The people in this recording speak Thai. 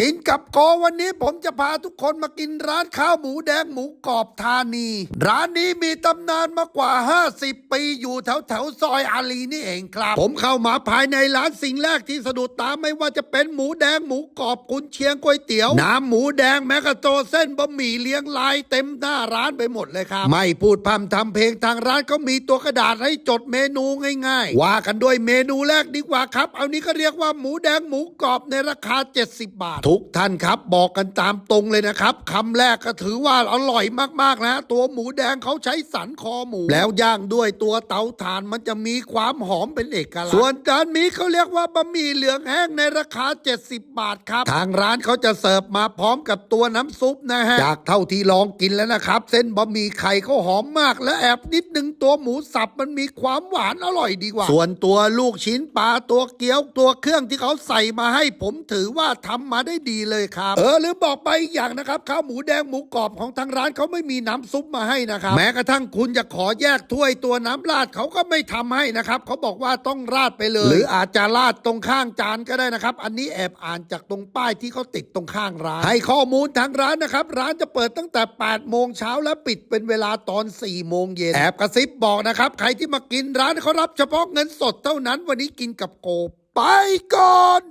กินกับโกวันนี้ผมจะพาทุกคนมากินร้านข้าวหมูแดงหมูกรอบธานี ร้านนี้มีตำนานมากว่า 50 ปีอยู่แถวแถวๆซอยอารีนี่เองครับ ผมเข้ามาภายในร้านสิ่งแรกที่สะดุดตาไม่ว่าจะเป็นหมูแดงหมูกรอบกุนเชียงก๋วยเตี๋ยว น้ำหมูแดงแมกกะโจเส้นบะหมี่เลี้ยงลายเต็มหน้าร้านไปหมดเลยครับ ไม่พูดพร่ำทำเพลงทางร้านก็มีตัวกระดาษให้จดเมนูง่ายๆ ว่ากันด้วยเมนูแรกดีกว่าครับ เอานี้ก็เรียกว่าหมูแดงหมูกรอบในราคา 70 บาททุกท่านครับบอกกันตามตรงเลยนะครับคำแรกก็ถือว่าอร่อยมากๆนะ ตัวหมูแดงเขาใช้สันคอหมู แล้วย่างด้วยตัวเตาถ่านมันจะมีความหอมเป็นเอกลักษณ์ส่วนจานนี้เขาเรียกว่าบะหมี่เหลืองแห้งในราคา 70 บาทครับ ทางร้านเขาจะเสิร์ฟมาพร้อมกับตัวน้ำซุปนะฮะจากเท่าที่ลองกินแล้วนะครับ เส้นบะหมี่ไข่เขาหอมมาก และแอบนิดนึงตัวหมูสับมันมีความหวานอร่อยดีกว่า ส่วนตัวลูกชิ้นปลาตัวเกี๊ยวตัวเครื่องที่เขาใส่มาให้ผมถือว่าทำมาได้ดีเลยครับ เออหรือบอกไปอีกอย่างนะครับข้าวหมูแดงหมูกรอบของทางร้านเขาไม่มีน้ำซุปมาให้นะครับ แม้กระทั่งคุณจะขอแยกถ้วยตัวน้ำราดเขาก็ไม่ทำให้นะครับเขาบอกว่าต้องราดไปเลย หรืออาจจะราดตรงข้างจานก็ได้นะครับ อันนี้แอบอ่านจากตรงป้ายที่เขาติดตรงข้างร้าน ให้ข้อมูลทางร้านนะครับ ร้านจะเปิดตั้งแต่ 8 โมงเช้าและปิดเป็นเวลาตอน 4 โมงเย็นแอบกระซิบบอกนะครับ ใครที่มากินร้านเขารับเฉพาะเงินสดเท่านั้นวันนี้กินกับโกบไปก่อน